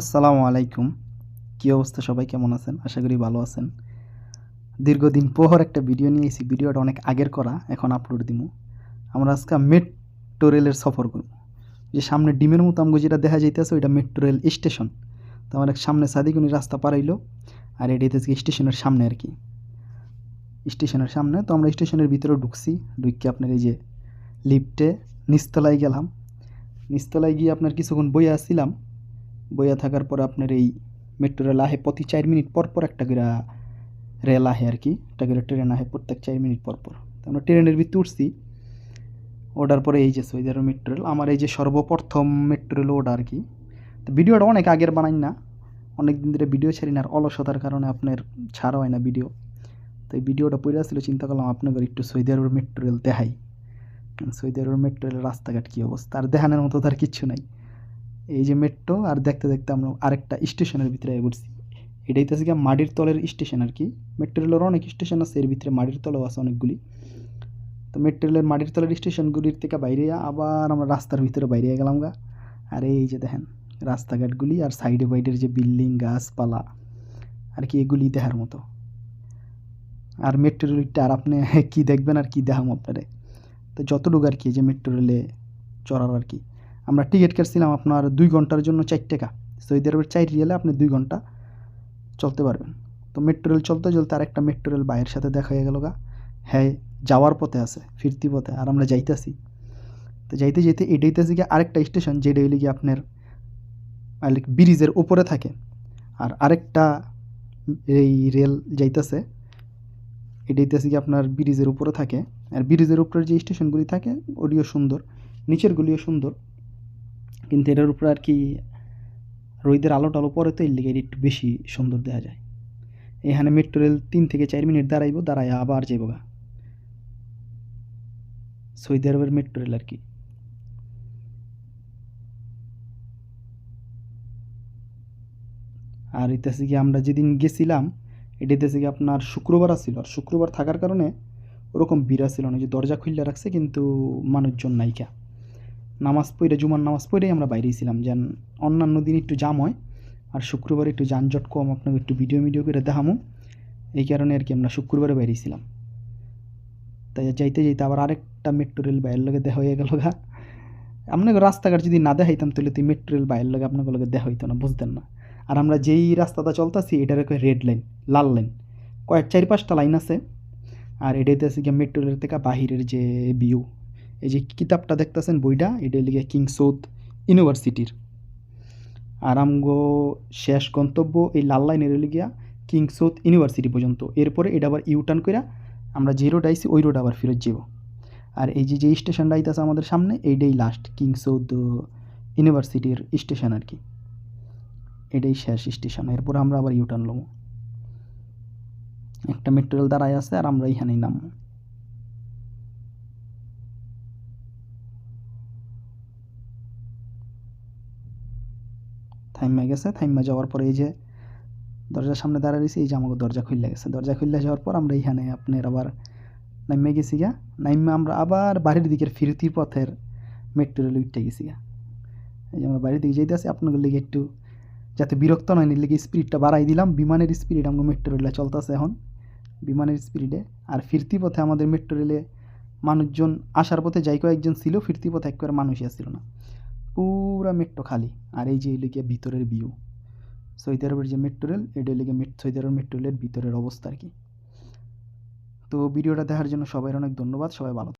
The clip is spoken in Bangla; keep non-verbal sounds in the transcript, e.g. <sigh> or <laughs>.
আসসালামু আলাইকুম। কী অবস্থা? সবাই কেমন আছেন? আশা করি ভালো আছেন। দীর্ঘদিন পর একটা ভিডিও নিয়ে এসেছি। ভিডিওটা অনেক আগের করা, এখন আপলোড দিমু। আমরা আজকে মেট্রো রেলের সফর করব। যে সামনে ডিমের মতো আমগো যেটা দেখা যাইতেছে, ওইটা মেট্রো রেল স্টেশন তো আমার এক সামনে সাদিকুনি রাস্তা পারাইলো আর এটা স্টেশনের সামনে আর কি। স্টেশনের সামনে, তো আমরা স্টেশনের ভিতরে ঢুকছি। ঢুকে আপনার এই যে লিফটে নিচতলায় গেলাম। নিচতলায় গিয়ে আপনার কিছুক্ষণ বইয়ে আসছিলাম। বইয়া থাকার পর আপনার এই মেট্রো রেল আহে প্রতি চার মিনিট পর পর একটা করে রেল আহে আর কি। একটা করে ট্রেন আহে প্রত্যেক চার মিনিট পর পর। তো আমরা ট্রেনের ভিতরে উঠছি। ওঠার পরে এই যে সৌদি মেট্রো রেল আমার এই যে সর্বপ্রথম মেট্রো রেল ওটা আর কি। তো ভিডিওটা অনেক আগের বানাই না। অনেক দিন ধরে ভিডিও ছাড়ি না আর অলসতার কারণে আপনার ছাড়া হয় না ভিডিও। তো এই ভিডিওটা পড়ে আসছিল চিন্তা করলাম আপনাদের একটু সৌদি আরবের মেট্রো রেল দেখাই। সৌদি আরবের মেট্রো রেলের রাস্তাঘাট কী অবস্থা? আর দেখানোর মতো তার কিচ্ছু নাই। এই যে মেট্রো আর দেখতে দেখতে আমরা আরেকটা স্টেশনের ভিতরে ঘুরছি এটাই তো গিয়ে মাটির তলের স্টেশন আর কি। মেট্রো রেলের অনেক স্টেশন আছে, এর ভিতরে মাটির তলেও আছে অনেকগুলি। তো মেট্রো রেলের মাটির তলের স্টেশনগুলির থেকে বাইরে আবার আমরা রাস্তার ভিতরে বাইরে গেলাম গা। আর এই যে দেখেন, রাস্তাঘাটগুলি আর সাইডে বাইডের যে বিল্ডিং গাছপালা, আর কি এগুলি দেখার মতো। আর মেট্রো রেলটা আর আপনি <laughs> কী দেখবেন আর কী দেখাম আপনারে। তো যতটুকু আর কি যে মেট্রো রেলে চড়ার আর কি। আমরা টিকিট কাটছিলাম আপনার দুই ঘণ্টার জন্য চার টাকা। সৌদি আরবের চার রিয়েলে আপনি দুই ঘণ্টা চলতে পারবেন। তো মেট্রো রেল চলতে চলতে আরেকটা মেট্রো রেল বাইয়ের সাথে দেখা হয়ে গেল গা। হ্যাঁ যাওয়ার পথে আছে, ফিরতি পথে, আর আমরা যাইতেছি। তো যাইতে যেতে এটাইতেছি গিয়ে আরেকটা স্টেশন যেটা হইলে গিয়ে আপনার ব্রিজের উপরে থাকে। আর আরেকটা এই রেল যাইতেছে এটাইতেছে কি আপনার ব্রিজের উপরে থাকে। আর ব্রিজের উপরে যে স্টেশনগুলি থাকে ওটিও সুন্দর নিচেরগুলিও সুন্দর। কিন্তু এটার উপরে আর কি রোদের আলো টালো পরে তো এর লিগে একটু বেশি সুন্দর দেখা যায়। এখানে মেট্রো রেল তিন থেকে চার মিনিট দাঁড়াইব, দাঁড়ায় আবার যাইব গা। সৌদি আরবের মেট্রো রেল আর কি। আর এটাছে কি আমরা যেদিন গেছিলাম, এটা এটাতেছে কি আপনার শুক্রবার আসছিল আর শুক্রবার থাকার কারণে ওরকম ভিড় ছিল না, যে দরজা খুললে রাখছে কিন্তু মানুষজন নাইকা নামাজ পড়ে, জুমার নামাজ পড়েই আমরা বাইরেই ছিলাম। যেন অন্যান্য দিন একটু জাম হয়, আর শুক্রবার একটু যানজট কম, আপনাকে একটু ভিডিও ভিডিও করে দেখামো। এই কারণে আর কি আমরা শুক্রবারে বাইরেছিলাম তাই যাইতে যাইতে আবার আরেকটা মেট্রো রেল বাইরের লগে দেখা হয়ে গেল গা। আপনাকে রাস্তাঘাট যদি না দেখাইতাম, তাহলে তুই মেট্রো রেল বাইরের লগে আপনাকে লগে দেখা হইতো না, বুঝতেন না। আর আমরা যেই রাস্তাটা চলতেছি, এটার রেড লাইন লাল লাইন কয়েক চারি পাঁচটা লাইন আছে, আর এটাইতে আছে গিয়ে মেট্রো রেল থেকে বাহিরের যে ভিউ এই যে কিতাবটা দেখতেছেন বইটা, এটা লিগে কিং সৌদ ইউনিভার্সিটির আর আমগো শেষ গন্তব্য এই লাল লাইনের লিগিয়া কিং সৌদ ইউনিভার্সিটি পর্যন্ত। এরপরে এটা আবার ইউটার্ন করে আমরা যে রোড আইছি, ওই রোড আবার ফেরত যাব আর এই যে যে স্টেশনটা আইতেছে আমাদের সামনে, এইটাই লাস্ট কিং সৌদ ইউনিভার্সিটির স্টেশন আর কি। এটাই শেষ স্টেশন এরপরে আমরা আবার ইউটার্ন নেব একটা মেট্রো দাঁড়ায় আছে আর আমরা এইখানেই নামবো। থাইমা গেছে থাইমা যাওয়ার পরে এই যে দরজার সামনে দাঁড়ায় রয়েছে, এই যে আমাকে দরজা খুললে গেছে। দরজা খুললে যাওয়ার পর আমরা এইখানে আপনার আবার নাইমে গেছি গা নাইমে আমরা আবার বাড়ির দিকের ফিরতি পথের মেট্রো রেল উঠতে গেছি গা এই যে আমরা বাড়ির দিকে যেতে আসি আপনাদের লিগে একটু যাতে বিরক্ত নয় নিলে স্পিডটা বাড়াই দিলাম। বিমানের স্পিড আমাকে মেট্রো রেলে চলতেছে এখন। বিমানের স্পিডে আর ফিরতি পথে আমাদের মেট্রো রেলে মানুষজন আসার পথে যাই কয়েকজন ছিল, ফিরতি পথে একবারে মানুষই আসছিল না। পুরা মেট্রো খালি। আর এই যে এলিকে ভিতরের ভিউ সৌদি আরবের যে মেট্রো রেল এটা এলিকে সৌদি আরব মেট্রো রেলের ভিতরের অবস্থা আর কি। তো ভিডিওটা দেখার জন্য সবাই অনেক ধন্যবাদ। সবাই ভালো